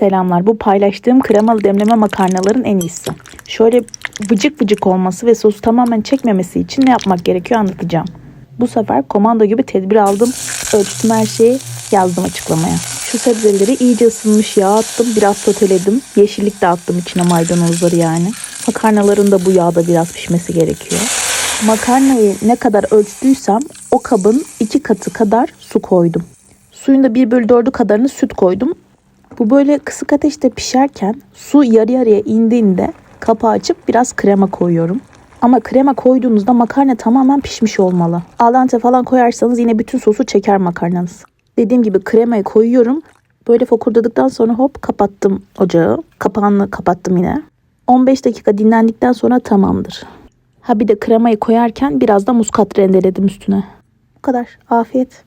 Selamlar. Bu paylaştığım kremalı demleme makarnaların en iyisi. Şöyle vıcık vıcık olması ve sosu tamamen çekmemesi için ne yapmak gerekiyor anlatacağım. Bu sefer komando gibi tedbir aldım. Ölçtüm her şeyi yazdım açıklamaya. Şu sebzeleri iyice ısınmış yağ attım. Biraz soteledim. Yeşillik de attım içine maydanozları yani. Makarnaların da bu yağda biraz pişmesi gerekiyor. Makarnayı ne kadar ölçtüysem o kabın iki katı kadar su koydum. Suyun da 1 bölü 4'ü kadarını süt koydum. Bu böyle kısık ateşte pişerken su yarı yarıya indiğinde kapağı açıp biraz krema koyuyorum. Ama krema koyduğunuzda makarna tamamen pişmiş olmalı. Al falan koyarsanız yine bütün sosu çeker makarnanız. Dediğim gibi kremayı koyuyorum. Böyle fokurdadıktan sonra hop kapattım ocağı. Kapağını kapattım yine. 15 dakika dinlendikten sonra tamamdır. Ha bir de kremayı koyarken biraz da muskat rendeledim üstüne. Bu kadar. Afiyet.